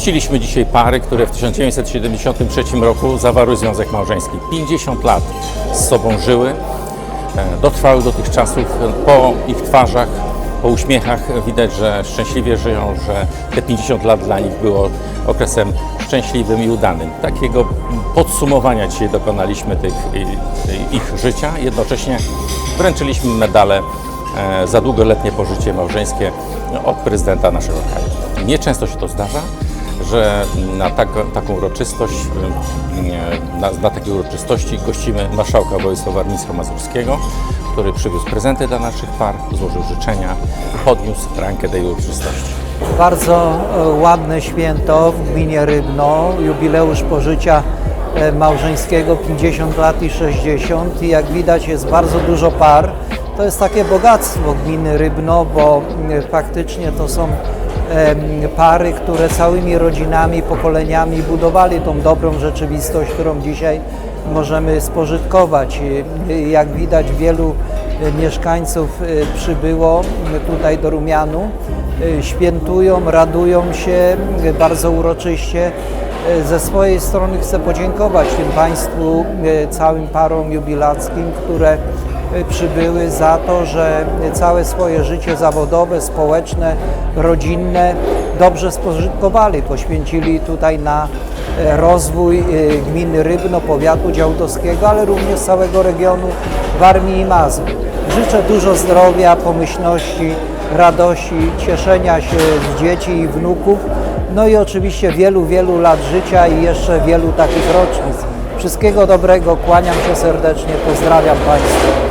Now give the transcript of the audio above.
Gościliśmy dzisiaj pary, które w 1973 roku zawarły związek małżeński. 50 lat z sobą żyły, e, dotrwały do tych czasów. Po ich twarzach, po uśmiechach widać, że szczęśliwie żyją, że te 50 lat dla nich było okresem szczęśliwym i udanym. Takiego podsumowania dzisiaj dokonaliśmy tych, ich życia. Jednocześnie wręczyliśmy medale e, za długoletnie pożycie małżeńskie od prezydenta naszego kraju. Nieczęsto się to zdarza, że na tak, taką uroczystość, e, na, na takiej uroczystości gościmy marszałka województwa warmińsko-mazurskiego, który przywiózł prezenty dla naszych par, złożył życzenia, podniósł rankę tej uroczystości. Bardzo e, ładne święto w gminie Rybno, jubileusz pożycia e, małżeńskiego 50 lat i 60 i jak widać jest bardzo dużo par. To jest takie bogactwo gminy Rybno, bo faktycznie to są pary, które całymi rodzinami, pokoleniami budowali tą dobrą rzeczywistość, którą dzisiaj możemy spożytkować. I Jak widać wielu e, mieszkańców e, przybyło tutaj do Rumianu, świętują, radują się bardzo uroczyście. Ze swojej strony chcę podziękować tym Państwu, całym parom jubilackim, które przybyły za to, że całe swoje życie zawodowe, społeczne, rodzinne dobrze spożytkowali, poświęcili tutaj na e, rozwój e, gminy Rybno, powiatu działdowskiego, ale również całego regionu Warmii i Mazur. Życzę dużo zdrowia, pomyślności, radości, cieszenia się z dzieci i wnuków, no i oczywiście wielu, wielu lat życia i jeszcze wielu takich rocznic. Wszystkiego dobrego, kłaniam się serdecznie, pozdrawiam Państwa.